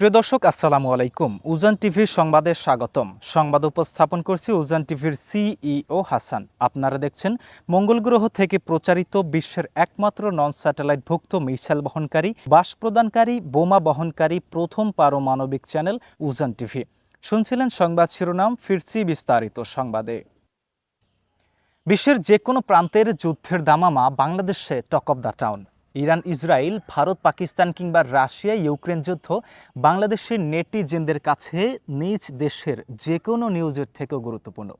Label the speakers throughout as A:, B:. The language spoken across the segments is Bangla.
A: প্রিয় দর্শক, আসসালামু আলাইকুম। উজান টিভির সংবাদে স্বাগতম। সংবাদ উপস্থাপন করছি উজান টিভির সিইও হাসান। আপনারা দেখছেন, মঙ্গল গ্রহ থেকে প্রচারিত বিশ্বের একমাত্র নন স্যাটেলাইট ভুক্ত মিসাইল বহনকারী, বাস প্রদানকারী, বোমা বহনকারী প্রথম পারমাণবিক চ্যানেল উজান টিভি। শুনছিলেন সংবাদ শিরোনাম, ফিরছি বিস্তারিত সংবাদে। বিশ্বের যে কোনো প্রান্তের যুদ্ধের দামামা বাংলাদেশে talk of the town. Iran, Israel, Bharat, Pakistan কিংবা রাশিয়া, ইউক্রেন যুদ্ধ বাংলাদেশের নেটিজেনদের কাছে নিজ দেশের যে কোনো নিউজের থেকেও গুরুত্বপূর্ণ।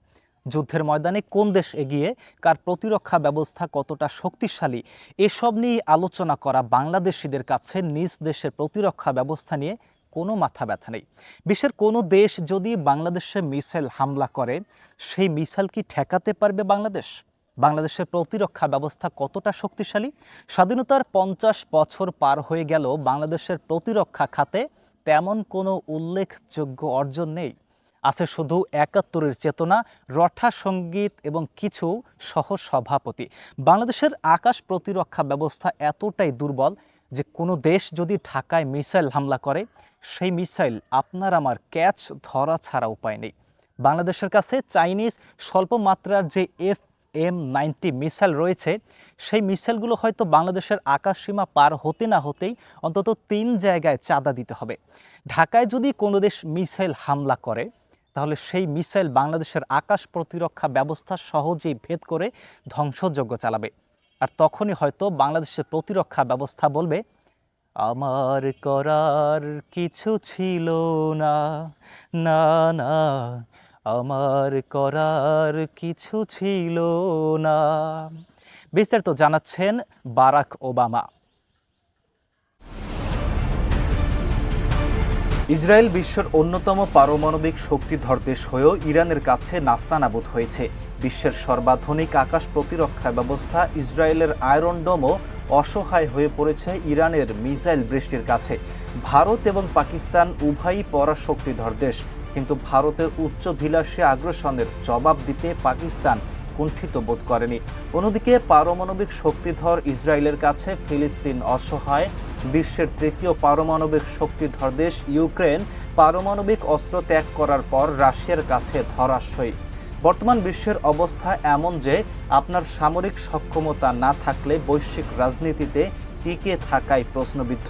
A: যুদ্ধের ময়দানে কোন দেশ এগিয়ে, কার প্রতিরক্ষা ব্যবস্থা কতটা শক্তিশালী, এসব নিয়ে আলোচনা করা বাংলাদেশিদের কাছে নিজ দেশের প্রতিরক্ষা ব্যবস্থা নিয়ে কোনো মাথা ব্যথা নেই। বিশ্বের কোনো দেশ যদি বাংলাদেশে মিসাইল হামলা করে, সেই মিসাইল কি ঠেকাতে পারবে বাংলাদেশ? বাংলাদেশের প্রতিরক্ষা ব্যবস্থা কতটা শক্তিশালী? স্বাধীনতার পঞ্চাশ বছর পার হয়ে গেল, বাংলাদেশের প্রতিরক্ষা খাতে তেমন কোনো উল্লেখযোগ্য অর্জন নেই। আছে শুধু একাত্তরের চেতনা, রঠা সংগীত এবং কিছু সহ সভাপতি বাংলাদেশের আকাশ প্রতিরক্ষা ব্যবস্থা এতটাই দুর্বল যে কোনো দেশ যদি ঢাকায় মিসাইল হামলা করে, সেই মিসাইল আপনার আমার ক্যাচ ধরা ছাড়া উপায় নেই। বাংলাদেশের কাছে চাইনিজ স্বল্প মাত্রার যে এফ এম নাইনটি মিসাইল রয়েছে, সেই মিসাইলগুলো হয়তো বাংলাদেশের আকাশ সীমা পার হতে না হতেই অন্তত তিন জায়গায় চাঁদা দিতে হবে। ঢাকায় যদি কোনো দেশ মিসাইল হামলা করে, তাহলে সেই মিসাইল বাংলাদেশের আকাশ প্রতিরক্ষা ব্যবস্থা সহজেই ভেদ করে ধ্বংসযজ্ঞ চালাবে। আর তখনই হয়তো বাংলাদেশের প্রতিরক্ষা ব্যবস্থা বলবে, আমার করার কিছু ছিল না না না আমার করার কিছু ছিল না। বিস্তারিত জানাচ্ছেন বারাক ওবামা। ইসরায়েল বিশ্বের অন্যতম পারমাণবিক শক্তিধর দেশ হয়েও ইরানের কাছে নাস্তানাবুদ হয়েছে। বিশ্বের সর্বাধুনিক আকাশ প্রতিরক্ষা ব্যবস্থা ইসরায়েলের আয়রন ডোমও অসহায় হয়ে পড়েছে ইরানের মিসাইল বৃষ্টির কাছে। ভারত এবং পাকিস্তান উভয়ই পরাশক্তিধর দেশ। কিন্তু ভারতের উচ্চভিলাষী আগ্রাসনের জবাব দিতে পাকিস্তান কুণ্ঠিত বোধ করেনি। অন্যদিকে পারমাণবিক শক্তিধর ইসরায়েলের কাছে ফিলিস্তিন অসহায়। বিশ্বের তৃতীয় পারমাণবিক শক্তিধর দেশ ইউক্রেন পারমাণবিক অস্ত্র ত্যাগ করার পর রাশিয়ার কাছে ধরাশয়ী। বর্তমান বিশ্বের অবস্থা এমন যে, আপনার সামরিক সক্ষমতা না থাকলে বৈশ্বিক রাজনীতিতে টিকে থাকাই প্রশ্নবিদ্ধ।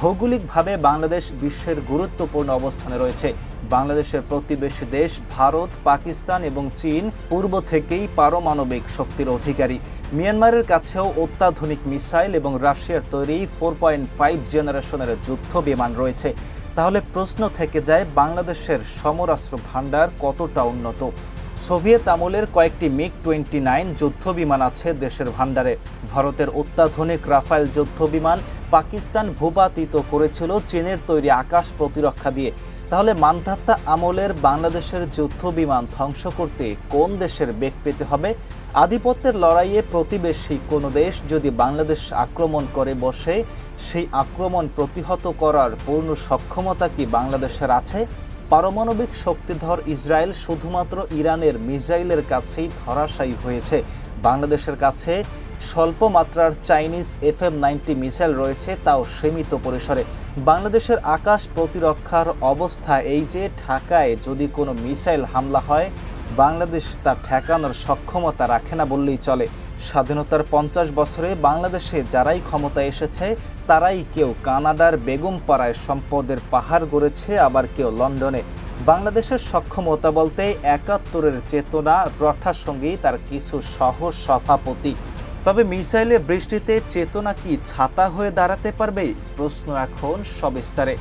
A: ভৌগোলিকভাবে বাংলাদেশ বিশ্বের গুরুত্বপূর্ণ অবস্থানে রয়েছে। বাংলাদেশের প্রতিবেশী দেশ ভারত, পাকিস্তান এবং চীন পূর্ব থেকেই পারমাণবিক শক্তির অধিকারী। মিয়ানমারের কাছেও অত্যাধুনিক মিসাইল এবং রাশিয়ার তৈরি ফোর পয়েন্ট ফাইভ জেনারেশনের যুদ্ধ বিমান রয়েছে। তাহলে প্রশ্ন থেকে যায়, বাংলাদেশের সমরাস্ত্র ভাণ্ডার কতটা উন্নত? সোভিয়েত আমলের কয়েকটি মিগ টোয়েন্টি নাইন যুদ্ধ বিমান আছে দেশের ভাণ্ডারে। ভারতের অত্যাধুনিক রাফাইল যুদ্ধ বিমান পাকিস্তান ভূপাতিত করেছিল চীনের তৈরি আকাশ প্রতিরক্ষা দিয়ে। তাহলে মানধাত্তা আমলের বাংলাদেশের যুদ্ধ বিমান ধ্বংস করতে কোন দেশের বেগ পেতে হবে? আধিপত্যের লড়াইয়ে প্রতিবেশী কোনো দেশ যদি বাংলাদেশ আক্রমণ করে বসে, সেই আক্রমণ প্রতিহত করার পূর্ণ সক্ষমতা কি বাংলাদেশের আছে? পারমাণবিক শক্তিধর ইসরায়েল শুধুমাত্র ইরানের মিসাইলের কাছেই ধরাশায়ী হয়েছে। বাংলাদেশের কাছে স্বল্প মাত্রার Chinese F M ninety missile রয়েছে, তাও সীমিত পরিসরে। বাংলাদেশের আকাশ প্রতিরক্ষার অবস্থা এই যে ঢাকায় যদি কোনো মিসাইল হামলা হয়, বাংলাদেশ তা ঠেকানোর সক্ষমতা রাখে না বললেই চলে। স্বাধীনতার পঞ্চাশ বছরে বাংলাদেশে যারাই ক্ষমতা এসেছে, তারাই কেউ কানাডার বেগমপাড়ায় সম্পদের পাহাড় গড়েছে, আবার কেউ লন্ডনে। বাংলাদেশের সক্ষমতা বলতে একাত্তরের চেতনা, রঠার সঙ্গেই তার কিছু সহ সভাপতি তবে মিসাইলের বৃষ্টিতে চেতনা কি ছাতা হয়ে দাঁড়াতে পারবে? প্রশ্ন এখন সবিস্তারে।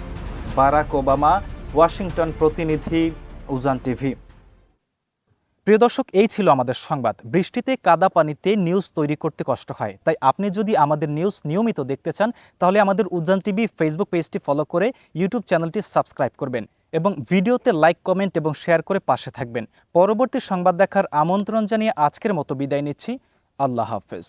A: বারাক ওবামা, ওয়াশিংটন প্রতিনিধি, উজান টিভি। প্রিয় দর্শক, এই ছিল আমাদের সংবাদ। বৃষ্টিতে কাদা পানিতে নিউজ তৈরি করতে কষ্ট হয়। তাই আপনি যদি আমাদের নিউজ নিয়মিত দেখতে চান, তাহলে আমাদের উজ্জান টিভি ফেসবুক পেজটি ফলো করে ইউটিউব চ্যানেলটি সাবস্ক্রাইব করবেন এবং ভিডিওতে লাইক কমেন্ট এবং শেয়ার করে পাশে থাকবেন। পরবর্তী সংবাদ দেখার আমন্ত্রণ জানিয়ে আজকের মতো বিদায় নিচ্ছি। আল্লাহ হাফেজ।